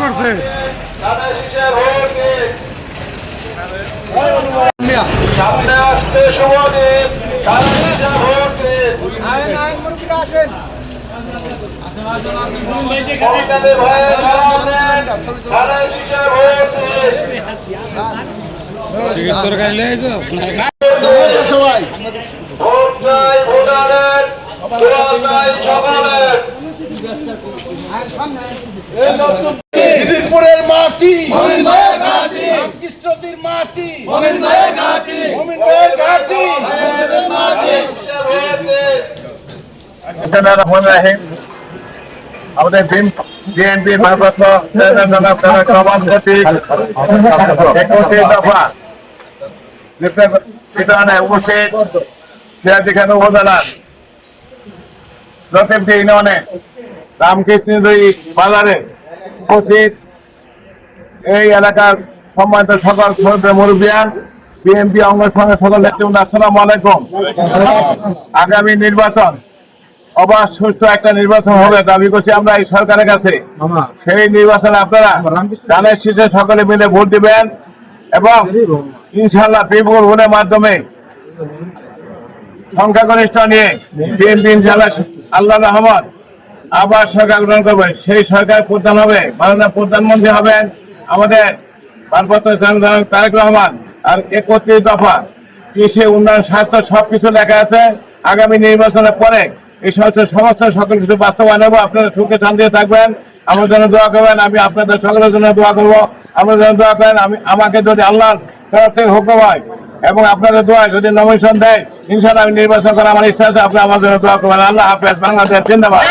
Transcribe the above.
পড়ছে সামনে আসছে শুভদিন তারা ভোট চাই ভোটারের দোয়া চাই সকালের দিদিরপুরের মাটি রামকৃষ্ণদের মাটি। মমিন ভাইয়ের ঘাটি। শিশে ভোট দিন আমাদের বিএনপি ভারপ্রাপ্ত সভাপতি একত্রিশ দফা বিতরণে উপস্থিত সিরাজিখান উপজেলার লতিফটি ইউনিয়নে রামকৃষ্ণ বাজারে উপস্থিত এই এলাকার সম্মানিত সকল মুরব্বিয়ান বিএনপি অঙ্গের সঙ্গে সকল নেতৃবৃন্দ আসসালামু আলাইকুম। আগামী নির্বাচন অবাধ সুস্থ একটা নির্বাচন হবে দাবি করছি আমরা এই সরকারের কাছে। সেই নির্বাচনে আপনারা ধানের শীর্ষে সকলে মিলে ভোট দিবেন এবং ইনশাল্লাহ বিপুল ভোটের মাধ্যমে সংখ্যাগরিষ্ঠ নিয়ে বিএনপি ইনশাল্লাহ আল্লাহ রহমত আবার সরকার গ্রহণ করবে। সেই সরকার প্রধান হবে মাননীয় প্রধানমন্ত্রী হবেন। আমাদের তারেক রহমান আর একত্রিশ দফা কৃষি উন্নয়ন, স্বাস্থ্য সবকিছু লেখা আছে। আগামী নির্বাচনের পরে এই সমস্ত সমস্ত সকল কিছু বাস্তবায়ন হব। আপনারা সুখে শান্তিতে থাকবেন। আমার জন্য দোয়া করবেন, আমি আপনাদের সকলের জন্য দোয়া করব। আমার জন্য দোয়া করেন, আমি, আমাকে যদি আল্লাহর তরফ থেকে হুকুম হয় এবং আপনাদের দোয়া যদি নমিশন দেয় ইনশাল্লাহ আমি নির্বাচন করার আমার ইচ্ছা আছে। আপনি আমার জন্য দোয়া করবেন। আল্লাহ হাফেজ, বাংলাদেশ, জিন্দাবাদ।